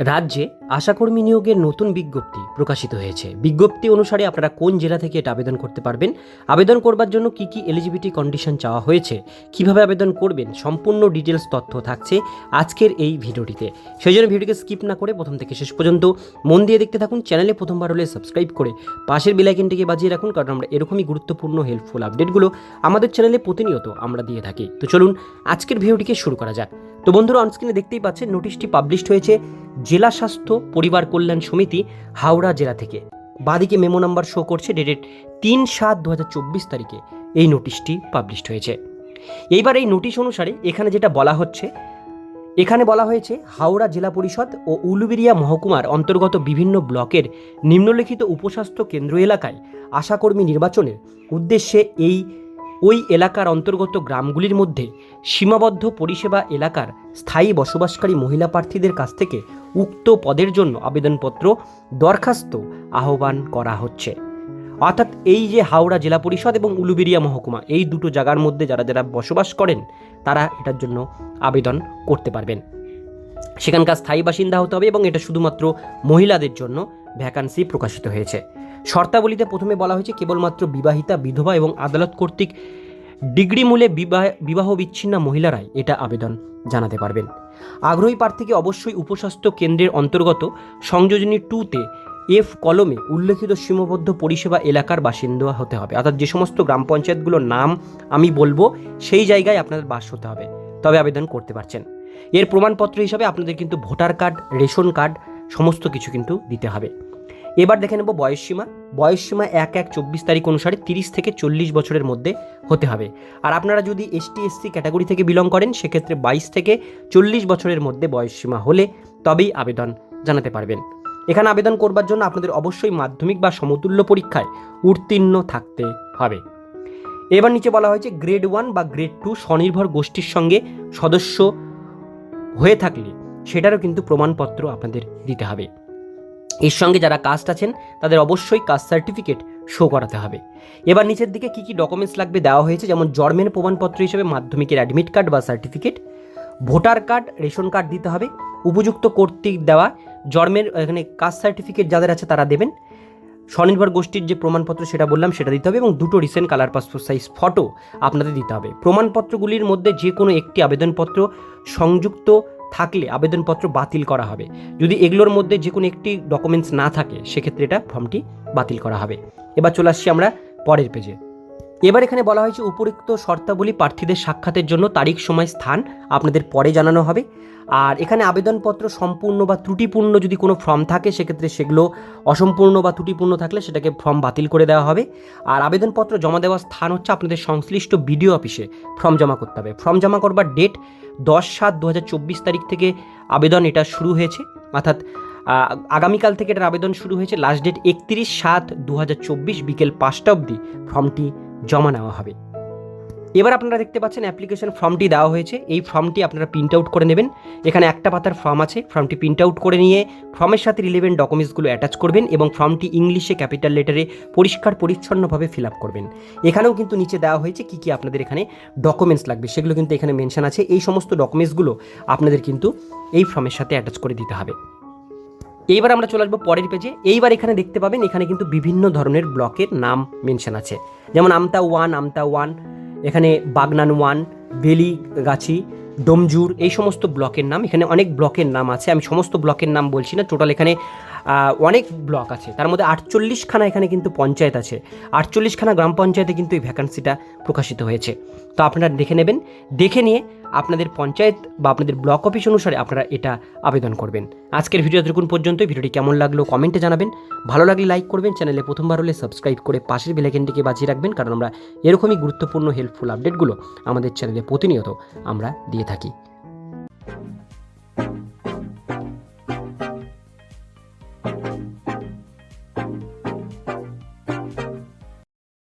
রাজ্যে আশাকর্মী নিয়োগের নতুন বিজ্ঞপ্তি প্রকাশিত হয়েছে। বিজ্ঞপ্তি অনুসারে আপনারা কোন জেলা থেকে এটা আবেদন করতে পারবেন? আবেদন করবার জন্য কি কি এলিজিবিলিটি কন্ডিশন চাওয়া হয়েছে? কীভাবে আবেদন করবেন? সম্পূর্ণ ডিটেলস তথ্য থাকছে আজকের এই ভিডিওটিতে। সেই জন্য ভিডিওকে স্কিপ না করে প্রথম থেকে শেষ পর্যন্ত মন দিয়ে দেখতে থাকুন। চ্যানেলে প্রথমবার হলে সাবস্ক্রাইব করে পাশের বেলাইকেনটিকে বাজিয়ে রাখুন, কারণ আমরা এরকমই গুরুত্বপূর্ণ হেল্পফুল আপডেটগুলো আমাদের চ্যানেলে প্রতিনিয়ত আমরা দিয়ে থাকি। তো চলুন আজকের ভিডিওটিকে শুরু করা যাক। তো বন্ধুরা অনস্ক্রিনে দেখতেই পাচ্ছেন নোটিশটি পাবলিশড হয়েছে জেলা স্বাস্থ্য পরিবার কল্যাণ সমিতি হাওড়া জেলা থেকে। বাদিকে মেমো নাম্বার শো করছে ডেটেড তিন সাত দু তারিখে এই নোটিশটি পাবলিশড হয়েছে। এইবার এই নোটিশ অনুসারে এখানে যেটা বলা হচ্ছে, এখানে বলা হয়েছে হাওড়া জেলা পরিষদ ও উলুবেরিয়া মহকুমার অন্তর্গত বিভিন্ন ব্লকের নিম্নলিখিত উপস্বাস্থ্য কেন্দ্র এলাকায় আশাকর্মী নির্বাচনের উদ্দেশ্যে এই ওই এলাকার অন্তর্গত গ্রামগুলির মধ্যে সীমাবদ্ধ পরিষেবা এলাকার স্থায়ী বসবাসকারী মহিলা প্রার্থীদের কাছ থেকে উক্ত পদের জন্য আবেদনপত্র দরখাস্ত আহ্বান করা হচ্ছে। অর্থাৎ এই যে হাওড়া জেলা পরিষদ এবং উলুবেরিয়া মহকুমা, এই দুটো জায়গার মধ্যে যারা যারা বসবাস করেন, তারা এটার জন্য আবেদন করতে পারবেন। সেখানকার স্থায়ী বাসিন্দা হতে হবে এবং এটা শুধুমাত্র মহিলাদের জন্য ভ্যাকান্সি প্রকাশিত হয়েছে। শর্তাবলীতে প্রথমে বলা হয়েছে কেবলমাত্র বিবাহিতা, বিধবা এবং আদালত কর্তৃক ডিগ্রি মূলে বিবাহ বিবাহ বিচ্ছিন্ন মহিলারাই এটা আবেদন জানাতে পারবেন। আগ্রহী প্রার্থীকে অবশ্যই উপস্বাস্থ্য কেন্দ্রের অন্তর্গত সংযোজনী টুতে এফ কলমে উল্লেখিত সীমাবদ্ধ পরিষেবা এলাকার বাসিন্দা হতে হবে। অর্থাৎ যে সমস্ত গ্রাম পঞ্চায়েতগুলোর নাম আমি বলব, সেই জায়গায় আপনাদের বাস হতে হবে। তবে আবেদন করতে পারছেন। এর প্রমাণপত্র হিসাবে আপনাদের কিন্তু ভোটার কার্ড, রেশন কার্ড, সমস্ত কিছু কিন্তু দিতে হবে। এবার দেখে নেব বয়সসীমা বয়সসীমা এক এক চব্বিশ তারিখ অনুসারে তিরিশ থেকে চল্লিশ বছরের মধ্যে হতে হবে। আর আপনারা যদি এসটি এসসি ক্যাটাগরি থেকে বিলং করেন, সেক্ষেত্রে বাইশ থেকে চল্লিশ বছরের মধ্যে বয়সসীমা হলে তবেই আবেদন জানাতে পারবেন। এখানে আবেদন করবার জন্য আপনাদের অবশ্যই মাধ্যমিক বা সমতুল্য পরীক্ষায় উত্তীর্ণ থাকতে হবে। এবার নিচে বলা হয়েছে গ্রেড ওয়ান বা গ্রেড টু স্বনির্ভর গোষ্ঠীর সঙ্গে সদস্য হয়ে থাকলে সেটারও কিন্তু প্রমাণপত্র আপনাদের দিতে হবে। এর সঙ্গে যারা কাস্ট আছেন, তাদের অবশ্যই কাস্ট সার্টিফিকেট শো করাতে হবে। এবার নিচের দিকে কী কী ডকুমেন্টস লাগবে দেওয়া হয়েছে? যেমন জন্মের প্রমাণপত্র হিসেবে মাধ্যমিকের অ্যাডমিট কার্ড বা certificate voter card ration card দিতে হবে, উপযুক্ত কর্তৃক দেওয়া, জন্মের, এখানে কাস্ট সার্টিফিকেট যাদের আছে তারা দেবেন, স্বনির্ভর গোষ্ঠীর যে প্রমাণপত্র সেটা বললাম, সেটা দিতে হবে এবং দুটো recent colour passport size photo আপনাদের দিতে হবে। প্রমাণপত্রগুলির মধ্যে যে কোনো একটি আবেদনপত্র সংযুক্ত থাকলে আবেদনপত্র বাতিল করা হবে। যদি এগুলোর মধ্যে যে কোনো একটি ডকুমেন্টস না থাকে, সেক্ষেত্রে এটা ফর্মটি বাতিল করা হবে। এবার চলে আসছি আমরা পরের পেজে এবার এখানে বলা হয়েছে উপরিক্ত শর্তাবলী প্রার্থীদের সাক্ষাতের জন্য তারিখ, সময়, স্থান আপনাদের পরে জানানো হবে। আর এখানে আবেদনপত্র সম্পূর্ণ বা ত্রুটিপূর্ণ যদি কোনো ফর্ম থাকে, সেক্ষেত্রে সেগুলো অসম্পূর্ণ বা ত্রুটিপূর্ণ থাকলে সেটাকে ফর্ম বাতিল করে দেওয়া হবে। আর আবেদনপত্র জমা দেওয়ার স্থান হচ্ছে আপনাদের সংশ্লিষ্ট বিডিও অফিসে। ফর্ম জমা করতে হবে। ফর্ম জমা করবার ডেট দশ সাত দু তারিখ থেকে আবেদন এটা শুরু হয়েছে। অর্থাৎ আগামীকাল থেকে এটার আবেদন শুরু হয়েছে। লাস্ট ডেট একত্রিশ সাত দু বিকেল পাঁচটা অবধি। ফর্মটি জমা নেওয়া হবে। এবার আপনারা দেখতে পাচ্ছেন অ্যাপ্লিকেশন ফর্মটি দেওয়া হয়েছে। এই ফর্মটি আপনারা প্রিন্ট আউট করে নেবেন। এখানে একটা পাতার ফর্ম আছে। ফর্মটি প্রিন্ট আউট করে নিয়ে ফর্মের সাথে রিলেভেন্ট ডকুমেন্টসগুলো অ্যাটাচ করবেন এবং ফর্মটি ইংলিশে ক্যাপিটাল লেটারে পরিষ্কার, পরিচ্ছন্নভাবে ফিল আপ করবেন। এখানেও কিন্তু নিচে দেওয়া হয়েছে কী কী আপনাদের এখানে ডকুমেন্টস লাগবে। সেগুলো কিন্তু এখানে মেনশন আছে। এই সমস্ত ডকুমেন্টসগুলো আপনাদের কিন্তু এই ফর্মের সাথে অ্যাটাচ করে দিতে হবে। এইবার আমরা চলে আসব পরের পেজে এইবার এখানে দেখতে পাবেন, এখানে কিন্তু বিভিন্ন ধরনের ব্লকের নাম মেনশন আছে। যেমন আমতা ওয়ান আমতা ওয়ান, এখানে বাগনান ওয়ান বেলিগাছি ডোমজুর, এই সমস্ত ব্লকের নাম। এখানে অনেক ব্লকের নাম আছে, আমি সমস্ত ব্লকের নাম বলছি না টোটাল এখানে অনেক ব্লক আছে। তার মধ্যে আটচল্লিশখানা এখানে কিন্তু পঞ্চায়েত আছে। আটচল্লিশখানা গ্রাম পঞ্চায়েতে কিন্তু এই ভ্যাকান্সিটা প্রকাশিত হয়েছে। তো আপনারা দেখে নেবেন। দেখে নিয়ে আপনাদের পঞ্চায়েত বা আপনাদের ব্লক অফিস অনুসারে আপনারা এটা আবেদন করবেন। আজকের ভিডিও এতটুকুন পর্যন্ত ভিডিওটি কেমন লাগল কমেন্টে জানাবেন। ভালো লাগলে লাইক করবেন। চ্যানেলে প্রথমবার হলে সাবস্ক্রাইব করে পাশের বেলাইকেনটিকে বাঁচিয়ে রাখবেন, কারণ আমরা এরকমই গুরুত্বপূর্ণ হেল্পফুল আপডেটগুলো আমাদের চ্যানেলে প্রতিনিয়ত আমরা দিয়ে থাকি।